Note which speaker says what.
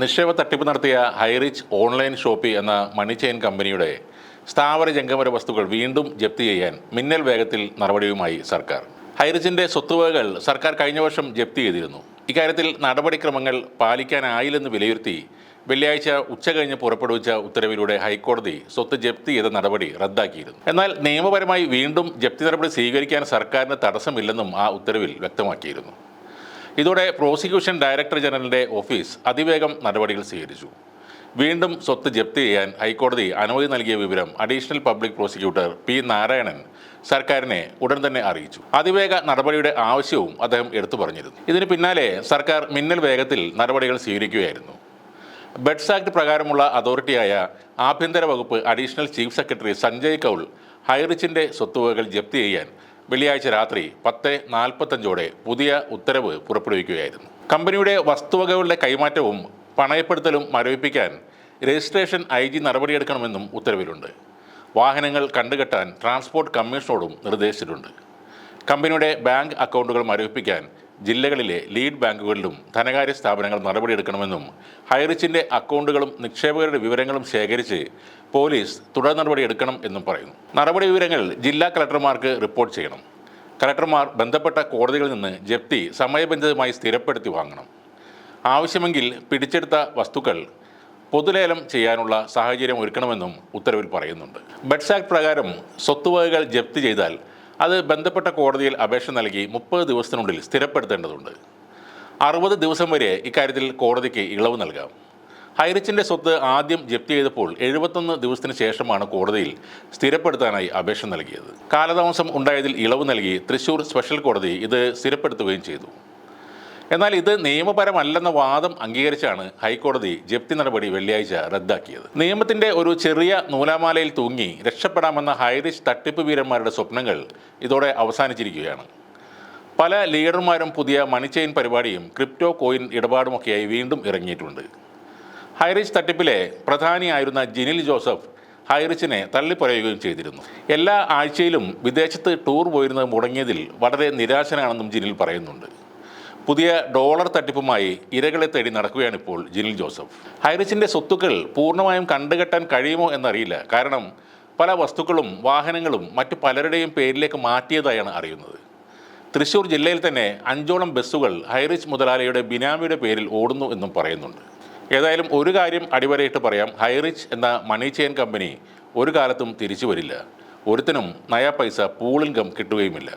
Speaker 1: നിക്ഷേപ തട്ടിപ്പ് നടത്തിയ ഹൈറിച്ച് ഓൺലൈൻ ഷോപ്പി എന്ന മണി ചെയിൻ കമ്പനിയുടെ സ്ഥാവര ജംഗമര വസ്തുക്കൾ വീണ്ടും ജപ്തി ചെയ്യാൻ മിന്നൽ വേഗത്തിൽ നടപടിയുമായി സർക്കാർ. ഹൈറിച്ചിന്റെ സ്വത്തുവകകൾ സർക്കാർ കഴിഞ്ഞ വർഷം ജപ്തി ചെയ്തിരുന്നു. ഇക്കാര്യത്തിൽ നടപടിക്രമങ്ങൾ പാലിക്കാനായില്ലെന്ന് വിലയിരുത്തി വെള്ളിയാഴ്ച ഉച്ച കഴിഞ്ഞ് പുറപ്പെടുവിച്ച ഉത്തരവിലൂടെ ഹൈക്കോടതി സ്വത്ത് ജപ്തി ചെയ്ത നടപടി റദ്ദാക്കിയിരുന്നു. എന്നാൽ നിയമപരമായി വീണ്ടും ജപ്തി നടപടി സ്വീകരിക്കാൻ സർക്കാരിന് തടസ്സമില്ലെന്നും ആ ഉത്തരവിൽ വ്യക്തമാക്കിയിരുന്നു. ഇതോടെ പ്രോസിക്യൂഷൻ ഡയറക്ടർ ജനറലിന്റെ ഓഫീസ് അതിവേഗം നടപടികൾ സ്വീകരിച്ചു. വീണ്ടും സ്വത്ത് ജപ്തി ചെയ്യാൻ ഹൈക്കോടതി അനുമതി നൽകിയ വിവരം additional public prosecutor P Narayanan സർക്കാരിനെ ഉടൻ തന്നെ അറിയിച്ചു. അതിവേഗ നടപടിയുടെ ആവശ്യവും അദ്ദേഹം എടുത്തു പറഞ്ഞിരുന്നു. ഇതിന് പിന്നാലെ സർക്കാർ മിന്നൽ വേഗത്തിൽ നടപടികൾ സ്വീകരിക്കുകയായിരുന്നു. ബെഡ്സ് ആക്ട് പ്രകാരമുള്ള അതോറിറ്റിയായ ആഭ്യന്തര വകുപ്പ് additional chief secretary Sanjay Kaul ഹൈറിച്ചിന്റെ സ്വത്തുവകകൾ ജപ്തി ചെയ്യാൻ വെള്ളിയാഴ്ച രാത്രി പത്ത് നാൽപ്പത്തഞ്ചോടെ പുതിയ ഉത്തരവ് പുറപ്പെടുവിക്കുകയായിരുന്നു. കമ്പനിയുടെ വസ്തുവകകളുടെ കൈമാറ്റവും പണയപ്പെടുത്തലും മരവിപ്പിക്കാൻ രജിസ്ട്രേഷൻ ഐ ജി നടപടിയെടുക്കണമെന്നും ഉത്തരവിലുണ്ട്. വാഹനങ്ങൾ കണ്ടുകെട്ടാൻ ട്രാൻസ്പോർട്ട് കമ്മീഷനോടും നിർദ്ദേശിച്ചിട്ടുണ്ട്. കമ്പനിയുടെ ബാങ്ക് അക്കൗണ്ടുകൾ മരവിപ്പിക്കാൻ ജില്ലകളിലെ ലീഡ് ബാങ്കുകളിലും ധനകാര്യ സ്ഥാപനങ്ങൾ നടപടിയെടുക്കണമെന്നും ഹൈറിച്ചിന്റെ അക്കൗണ്ടുകളും നിക്ഷേപകരുടെ വിവരങ്ങളും ശേഖരിച്ച് പോലീസ് തുടർ നടപടിയെടുക്കണം എന്നും പറയുന്നു. നടപടി വിവരങ്ങൾ ജില്ലാ കളക്ടർമാർക്ക് റിപ്പോർട്ട് ചെയ്യണം. കലക്ടർമാർ ബന്ധപ്പെട്ട കോടതികളിൽ നിന്ന് ജപ്തി സമയബന്ധിതമായി സ്ഥിരപ്പെടുത്തി വാങ്ങണം. ആവശ്യമെങ്കിൽ പിടിച്ചെടുത്ത വസ്തുക്കൾ പൊതുലേലം ചെയ്യാനുള്ള സാഹചര്യം ഒരുക്കണമെന്നും ഉത്തരവിൽ പറയുന്നുണ്ട്. ബഡ്സ് ആക്ട് പ്രകാരം സ്വത്തുവകകൾ ജപ്തി ചെയ്താൽ അത് ബന്ധപ്പെട്ട കോടതിയിൽ അപേക്ഷ നൽകി മുപ്പത് ദിവസത്തിനുള്ളിൽ സ്ഥിരപ്പെടുത്തേണ്ടതുണ്ട്. അറുപത് ദിവസം വരെ ഇക്കാര്യത്തിൽ കോടതിക്ക് ഇളവ് നൽകാം. ഹൈറിച്ചിന്റെ സ്വത്ത് ആദ്യം ജപ്തി ചെയ്തപ്പോൾ എഴുപത്തൊന്ന് ദിവസത്തിന് ശേഷമാണ് കോടതിയിൽ സ്ഥിരപ്പെടുത്താനായി അപേക്ഷ നൽകിയത്. കാലതാമസം ഉണ്ടായതിൽ ഇളവ് നൽകി തൃശൂർ സ്പെഷ്യൽ കോടതി ഇത് സ്ഥിരപ്പെടുത്തുകയും ചെയ്തു. എന്നാൽ ഇത് നിയമപരമല്ലെന്ന വാദം അംഗീകരിച്ചാണ് ഹൈക്കോടതി ജപ്തി നടപടി വെള്ളിയാഴ്ച റദ്ദാക്കിയത്. നിയമത്തിന്റെ ഒരു ചെറിയ നൂലാമാലയിൽ തൂങ്ങി രക്ഷപ്പെടാമെന്ന ഹൈറിഷ് തട്ടിപ്പ് വീരന്മാരുടെ സ്വപ്നങ്ങൾ ഇതോടെ അവസാനിച്ചിരിക്കുകയാണ്. പല ലീഡർമാരും പുതിയ മണിച്ചെയിൻ ചെയിൻ പരിപാടിയും ക്രിപ്റ്റോ കോയിൻ ഇടപാടുമൊക്കെയായി വീണ്ടും ഇറങ്ങിയിട്ടുണ്ട്. ഹൈറിച്ച് തട്ടിപ്പിലെ പ്രധാനിയായിരുന്ന ജിനിൽ ജോസഫ് ഹൈറിച്ചിനെ തള്ളിപ്പറയുകയും ചെയ്തിരുന്നു. എല്ലാ ആഴ്ചയിലും വിദേശത്ത് ടൂർ പോയിരുന്നത് മുടങ്ങിയതിൽ വളരെ നിരാശനാണെന്നും ജിനിൽ പറയുന്നുണ്ട്. പുതിയ ഡോളർ തട്ടിപ്പുമായി ഇരകളെ തേടി നടക്കുകയാണ് ഇപ്പോൾ ജിനിൽ ജോസഫ്. ഹൈറിച്ചിന്റെ സ്വത്തുക്കൾ പൂർണമായും കണ്ടുകെട്ടാൻ കഴിയുമോ എന്നറിയില്ല. കാരണം പല വസ്തുക്കളും വാഹനങ്ങളും മറ്റു പലരുടെയും പേരിലേക്ക് മാറ്റിയതായാണ് അറിയുന്നത്. തൃശൂർ ജില്ലയിൽ തന്നെ അഞ്ചോളം ബസ്സുകൾ ഹൈറിച്ച് മുതലാളിയുടെ ബിനാമിയുടെ പേരിൽ ഓടുന്നു എന്നും പറയുന്നുണ്ട്. ഏതായാലും ഒരു കാര്യം അടിവരയിട്ട് പറയാം. ഹൈറിച്ച് എന്ന മണി ചെയിൻ കമ്പനി ഒരു കാലത്തും തിരിച്ചു വരില്ല. ഒരുത്തിനും നയാ പൈസ പൂളിംഗം കിട്ടുകയുമില്ല.